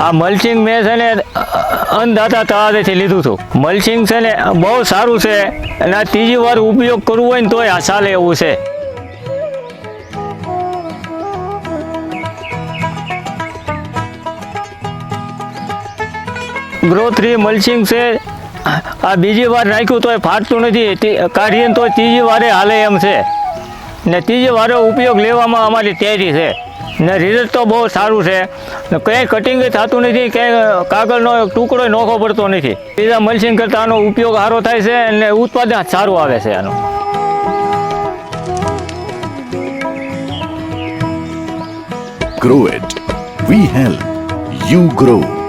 આ મલ્ચિંગ મેં છે ને અંધાતા તળાવેથી લીધું હતું. મલ્ચિંગ છે ને, બહુ સારું છે. અને આ ત્રીજી વાર ઉપયોગ કરવો હોય ને તોય આ ચાલે એવું છે. ગ્રોથરી મલ્ચિંગ છે. આ બીજી વાર નાખ્યું તોય ફાટતું નથી. કાઢીએ તો ત્રીજી વારે હાલે એમ છે. ને ત્રીજી વારો ઉપયોગ લેવામાં અમારી તૈયારી છે ને રિઝલ્ટ તો બહુ સારું છે ને કંઈ કટિંગ થતું નથી, ક્યાંય કાગળનો ટુકડો નોખો પડતો નથી બીજા મલ્સિંગ કરતાં આનો ઉપયોગ સારો થાય છે અને ઉત્પાદન સારું આવે છે આનું Grow it. We help. You grow.